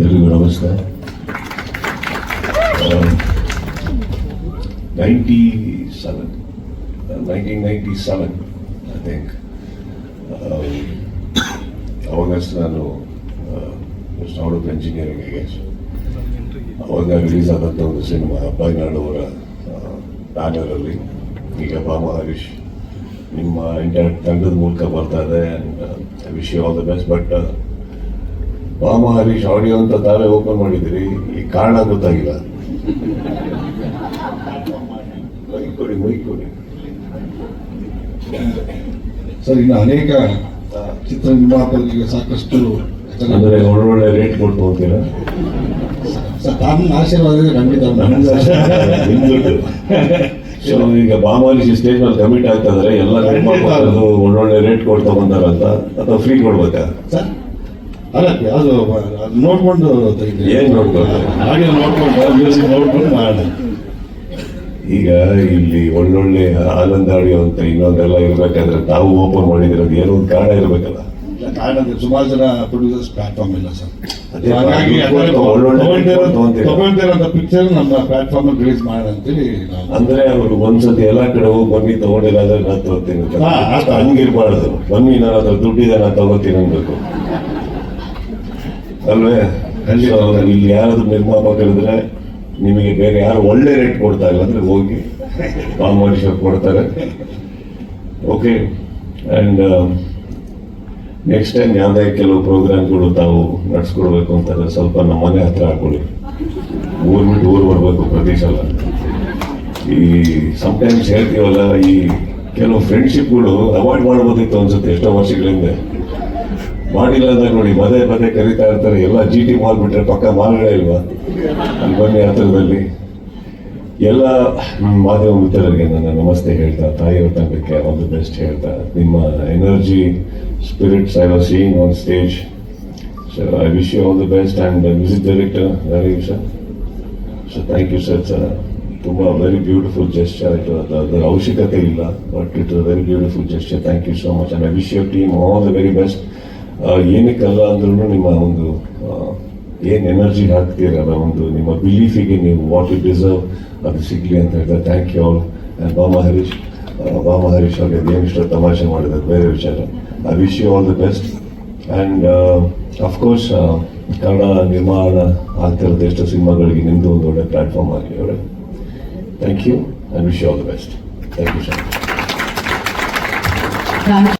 ಎಲ್ರಿಗೂ ನಮಸ್ಕಾರ ninety seven nineteen ninety seven I think ಅವಾಗಷ್ಟು ನಾನು sound of engineering I guess ಅವಾಗ ರಿಲೀಸ್ ಆದಂಥ ಒಂದು ಸಿನಿಮಾ ಅಬ್ಬಾಯಿನಾಡು ಅವರ ಬ್ಯಾನರಲ್ಲಿ ಈಗ ಬಾಬಾ ಹರೀಶ್ ನಿಮ್ಮ ಇಂಟರ್ನೆಟ್ ತಂಡದ ಮೂಲಕ ಬರ್ತಾ ಇದೆ and wish all the best but ಬಾಮ ಹರೀಶ್ ಆಡಿಯೋ ಅಂತ ತಾವೇ ಓಪನ್ ಮಾಡಿದ್ದೀರಿ ಈ ಕಾರಣ ಗೊತ್ತಾಗಿಲ್ಲ. ಸರ್ ಇನ್ನು ಅನೇಕ ಚಿತ್ರ ನಿರ್ಮಾಪಕರಿಗೆ ಸಾಕಷ್ಟು ಅಂದರೆ ಒಳ್ಳೊಳ್ಳೆ ರೇಟ್ ಕೊಟ್ಟು ಹೋಗ್ತೀರಾ ಸರ್ ತಮ್ಮ ಆಶೀರ್ವಾದ ಖಂಡಿತ ಸೊ ಈಗ ಬಾಮಾಲಿಸಿ ಸ್ಟೇಜ್ ಮೇಲೆ ಕಮಿಟ್ ಆಗ್ತಾ ಇದಾರೆ ಎಲ್ಲ ಒಳ್ಳೊಳ್ಳೆ ರೇಟ್ ಕೊಡ್ತಾ ಬಂದಾರಂತ ಅಥವಾ ಫ್ರೀ ಕೊಡ್ಬೇಕಾ? ಸರ್ ಅಲ್ಲ ಅದು ನೋಡ್ಕೊಂಡು. ಏನ್ ನೋಡ್ಕೊಂಡು? ಆಡಿಯೋ ನೋಡ್ಕೊಂಡು ಮ್ಯೂಸಿಕ್ ನೋಡ್ಕೊಂಡು ಮಾಡೋಣ ಈಗ ಇಲ್ಲಿ ಒಳ್ಳೊಳ್ಳೆ ಆನಂದ ಅಂತ ಇನ್ನೊಂದೆಲ್ಲ ಇರ್ಬೇಕಾದ್ರೆ ತಾವು ಓಪನ್ ಮಾಡಿದ್ರೆ ಏನೋ ಒಂದು ಕಾರಣ ಇರ್ಬೇಕಲ್ಲ ಕಾರಣ ಅಂದ್ರೆ ಸುಮಾರು ಜನ ಪ್ರೊಡ್ಯೂಸರ್ಸ್ ಪ್ಲಾಟ್ಫಾರ್ಮ್ ಇಲ್ಲ ಸರ್ ಹಾಗಾಗಿ. ತಗೊಂಡಿರೋಂಥ ಪಿಕ್ಚರ್ ನಮ್ಮ ಪ್ಲಾಟ್ಫಾರ್ಮ್ ರಿಲೀಸ್ ನಾವು ಅಂದ್ರೆ ಅವರು ಒಂದ್ಸತಿ ಎಲ್ಲಾ ಕಡೆ ಹೋಗಿ ಬನ್ನಿ ತಗೊಂಡಿಲ್ಲ ನಾನು ತಗೋತೀನಿ. ಹಂಗಿರ್ಬಾರ್ದು ಬನ್ನಿ ನನ್ನ ಹತ್ರ ದುಡ್ಡಿದೆ ನಾನು ತಗೋತೀನಿ ಅನ್ಬೇಕು ಅಲ್ವೇ? ಇಲ್ಲಿ ಯಾರಾದ್ರೂ ನಿರ್ಮಾಪಕರಿದ್ರೆ ನಿಮಗೆ ಬೇರೆ ಯಾರು ಒಳ್ಳೆ ರೇಟ್ ಕೊಡ್ತಾ ಇಲ್ಲ ಅಂದ್ರೆ ಹೋಗಿ ಮಾಮೂಲಿ ಕೊಡ್ತಾರೆ. ಓಕೆ ಅಂಡ್ ನೆಕ್ಸ್ಟ್ ಟೈಮ್ ಯಾವುದೇ ಕೆಲವು ಪ್ರೋಗ್ರಾಮ್ಗಳು ತಾವು ನಡ್ಸ್ಕೊಡ್ಬೇಕು ಅಂತಂದ್ರೆ ಸ್ವಲ್ಪ ನಮ್ಮ ಮನೆ ಹತ್ರ ಹಾಕೊಳ್ಳಿ. ಊರ್ ಬಿಟ್ಟು ಊರ್ ಬರ್ಬೇಕು ಪ್ರತಿ ಸಲ ಈ ಸಮಟೈಮ್ಸ್ ಹೇಳ್ತೀವಲ್ಲ ಈ ಕೆಲವು ಫ್ರೆಂಡ್ಶಿಪ್ಗಳು ಅವಾಯ್ಡ್ ಮಾಡ್ಬೋದಿತ್ತು ಅನ್ಸುತ್ತೆ ಎಷ್ಟೋ ವರ್ಷಗಳಿಂದ. ಮಾಡಿಲ್ಲ ನೋಡಿ ಪದೇ ಪದೇ ಕರಿತಾ ಇರ್ತಾರೆ. ಎಲ್ಲ ಜಿ ಟಿ ಮಾಲ್ ಬಿಟ್ರೆ ಪಕ್ಕ ಮಾಲ್ಗಳೇ ಇಲ್ವಾ? ಅಲ್ಲಿ ಬನ್ನಿ ಹತ್ರದಲ್ಲಿ. ಎಲ್ಲ ಮಾಧ್ಯಮ ಮಿತ್ರರಿಗೆ ನನ್ನ ನಮಸ್ತೆ ಹೇಳ್ತಾ, ತಾಯಿಯವ್ರ ತಂಡಕ್ಕೆ ಆಲ್ ದಿ ಬೆಸ್ಟ್ ಹೇಳ್ತಾ, ನಿಮ್ಮ energy spirits I was seeing on stage so I wish you all the best and music director very sir so thank you sir sir ತುಂಬ ವೆರಿ ಬ್ಯೂಟಿಫುಲ್ ಜೆಸ್ಟರ್ ಇಟ್ ಅದು ಅದರ ಅವಶ್ಯಕತೆ ಇಲ್ಲ but it very beautiful gesture thank you so much and I wish your team all the very best ಏನಕ್ಕಲ್ಲ ಅಂದ್ರೂ ನಿಮ್ಮ ಒಂದು ಏನು energy ಹಾಕ್ತೀರಲ್ಲ, ಒಂದು ನಿಮ್ಮ ಬಿಲೀಫಿಗೆ ನೀವು ವಾಟ್ ಯು ಡಿಸರ್ವ್ ಅದು ಸಿಗಲಿ ಅಂತ ಹೇಳ್ತಾರೆ ಥ್ಯಾಂಕ್ ಯು ಆಲ್ ಆ್ಯಂಡ್ ಬಾಮ ಹರೀಶ್ ಬಾಮ ಹರೀಶ್ ಅವ್ರಿಗೆ ಅದೇನಿಷ್ಟು ತಮಾಷೆ ಮಾಡಿದ್ರೆ ಬೇರೆ ವಿಚಾರ. I wish you all the best and of course Kannada ನಿರ್ಮಾಣ ಆಗ್ತಿರೋದು ಎಷ್ಟು ಸಿನಿಮಾಗಳಿಗೆ ನಿಮ್ಮದು ಒಂದು ಒಳ್ಳೆ ಪ್ಲಾಟ್ಫಾರ್ಮ್ ಆಗಿ ಅವರೇ thank you I wish you all the best thank you sir